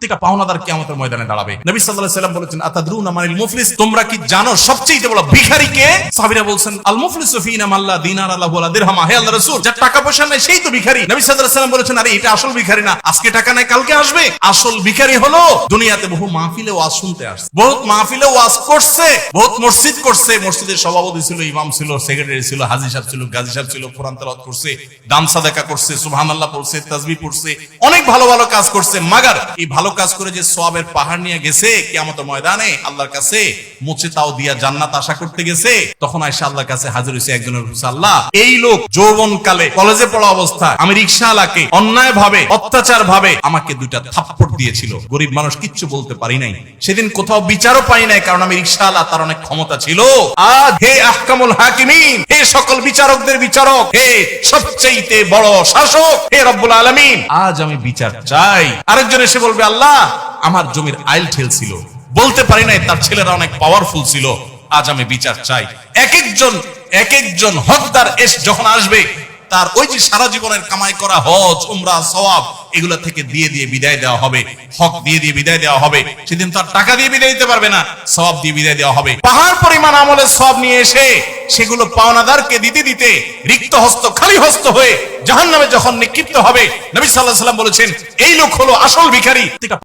প্রত্যেকটা পাওনাদার ময়দানে দাঁড়াবে। নবী আলাইহি সাল্লাম বলেছেন মুফলিস? তোমরা কি জানো সবচেয়ে বড় ভিখারি কে? সাহাবীরা বলছেন, আল মুফলিসু মাল্লা দিনার আল্লাহ হে যার টাকা পয়সা সেই তো ভিখারি। নবী সাল্লাম বলেছেন, আরে, এটা আসল ভিখারি না। আজকে টাকা কালকে আসবে। আসল ভিখারি হলো দুনিয়াতে বহু মাহফিলে ওয়াজ শুনতে আসছে। মাহফিলে ওয়াজ করছে মসজিদ করছে। মসজিদের সভাপতি ছিল, ইমাম ছিল, সেক্রেটারি ছিল, হাজী সাহেব ছিল, গাজী সাহেব ছিল, কোরআন তেলাওয়াত করছে, দান সাদাকা করছে, সুবহানাল্লাহ পড়ছে, তাসবিহ পড়ছে, অনেক ভালো ভালো কাজ করছে। মাগার, এই ভালো কাজ করে যে সওয়াবের পাহাড় নিয়ে গেছে কিয়ামতের ময়দানে, আল্লাহর কাছে মুছে তাও দিয়া জান্নাত আশা করতে গেছে, তখন আয়েশা আল্লাহর কাছে হাজির হয়েছে একজনের আল্লাহ, এই লোক যৌবন কালে কলেজে পড়া অবস্থা আমি রিক্সাওয়ালাকে অন্যায় ভাবে অত্যাচার ভাবে আমাকে দুইটা থাপ্পড় দিয়েছিল। গরিব মানুষ কিচ্ছু বলতে পারি নাই। সেদিন কোথাও বিচারও পাই নাই, কারণ আমি রিক্সাওয়ালা তার অনেক ক্ষমতা ছিল। আজ হে আহকামুল হাকিমিন, হে সকল বিচারকদের বিচারক, হে সবচেয়ে বড় শাসক, হে রব্বুল আলামিন, আজ আমি বিচার চাই। আরেকজন এসে বলবে, আল্লাহ আমার জমির আইল ঠেল ছিল। বলতে পারি নাই, তার ছেলেরা অনেক পাওয়ারফুল ছিল। আজ আমি বিচার চাই। এক একজন এক একজন হকদার এস যখন আসবে, তার ওই যে সারা জীবনের কামাই করা হজ, উমরা, সওয়াব, এগুলা থেকে দিয়ে দিয়ে বিদায় দেওয়া হবে। হক দিয়ে দিয়ে বিদায় দেওয়া হবে। সেদিন তার টাকা দিয়ে বিদায় দিতে পারবে না, সওয়াব দিয়ে বিদায় দেওয়া হবে। পাহাড় পরিমাণ আমলের সব নিয়ে এসে সেগুলো পাওনাদারকে দিতে দিতে রিক্ত হস্ত খালি হস্ত হয়ে জাহান নামে যখন নিক্ষিপ্ত হবে, নবী সাল্লাহ সাল্লাম বলেছেন, এই লোক হলো আসল ভিখারি।